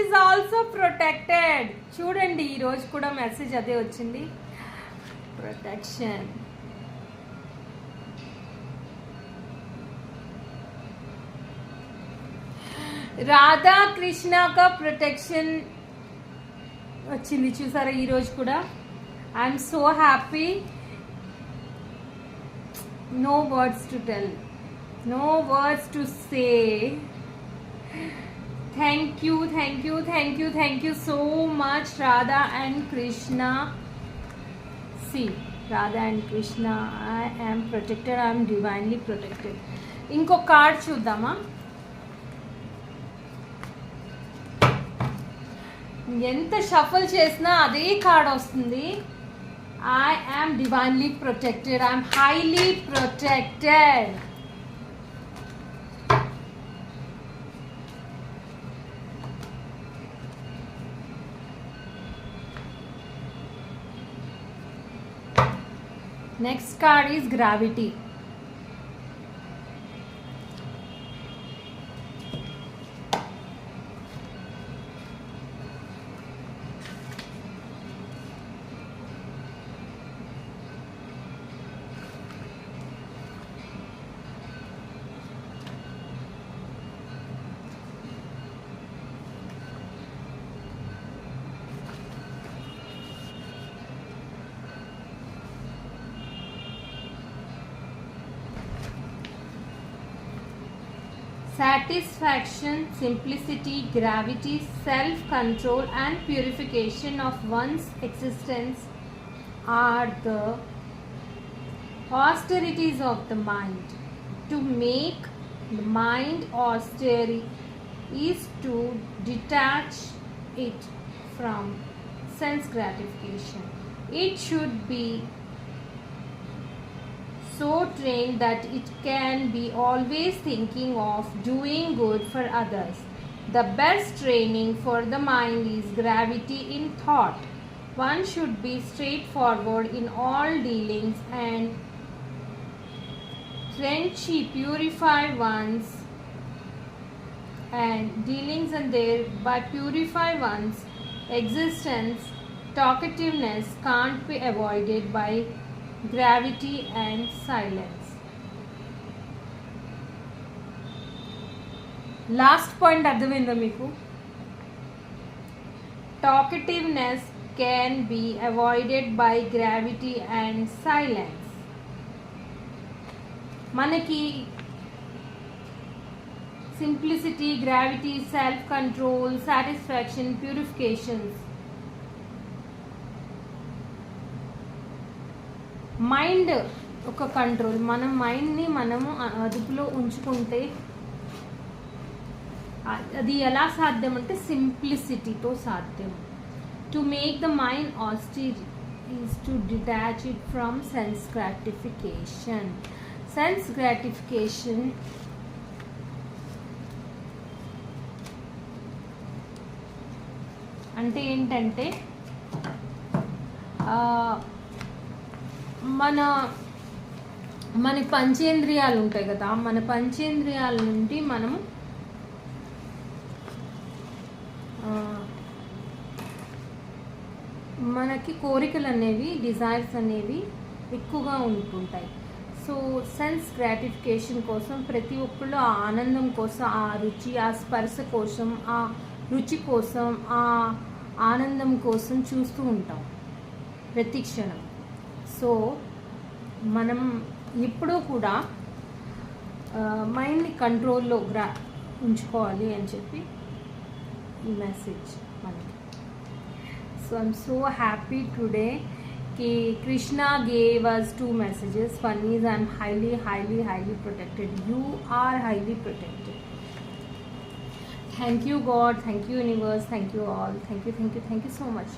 Is also protected చూడండి ఈ రోజు కూడా మెసేజ్ అదే వచ్చింది. ప్రొటెక్షన్ రాధా కృష్ణ కా ప్రొటెక్షన్ వచ్చింది చూసారా ఈ రోజు కూడా? I'm so happy no words to tell no words to say thank you thank you thank you thank you so much Radha and Krishna see Radha and Krishna I am protected I'm divinely protected ఇంకో card చూద్దామా ఎంత shuffle చేసినా అదే card వస్తుంది I am divinely protected I'm highly protected Next card is gravity. Satisfaction, simplicity, gravity, self control, and purification of one's existence are the austerities of the mind. To make the mind austere is to detach it from sense gratification. It should be so trained that it can be always thinking of doing good for others. The best training for the mind is gravity in thought. One should be straightforward in all dealings and friendship purify one's and dealings and thereby purify one's existence. Talkativeness can't be avoided by gravity and silence. Last point అర్థమైందా మీకు talkativeness can be avoided by gravity and silence మనకి simplicity gravity self control satisfaction purifications Mind ఒక control. మన మైండ్ని మనము అదుపులో ఉంచుకుంటే అది ఎలా సాధ్యం అంటే సింప్లిసిటీతో సాధ్యం. To make the mind austere is to detach it from sense gratification sense gratification అంటే ఏంటంటే మన మన పంచేంద్రియాలు ఉంటాయి కదా మన పంచేంద్రియాల నుండి మనం మనకి కోరికలు అనేవి డిజైర్స్ అనేవి ఎక్కువగా ఉంటుంటాయి. సో సెన్స్ గ్రాటిఫికేషన్ కోసం ప్రతి ఒక్కళ్ళు ఆ ఆనందం కోసం ఆ రుచి ఆ స్పర్శ కోసం ఆ రుచి కోసం ఆ ఆనందం కోసం చూస్తూ ఉంటాం. ప్రతి క్షణం. సో మనం ఎప్పుడూ కూడా మైండ్ని కంట్రోల్లో గ్రా ఉంచుకోవాలి అని చెప్పి ఈ మెసేజ్ మనకి so I'm so happy today కి Krishna gave us two messages one is I'm highly highly highly protected you are highly protected thank you God thank you universe thank you all thank you thank you thank you so much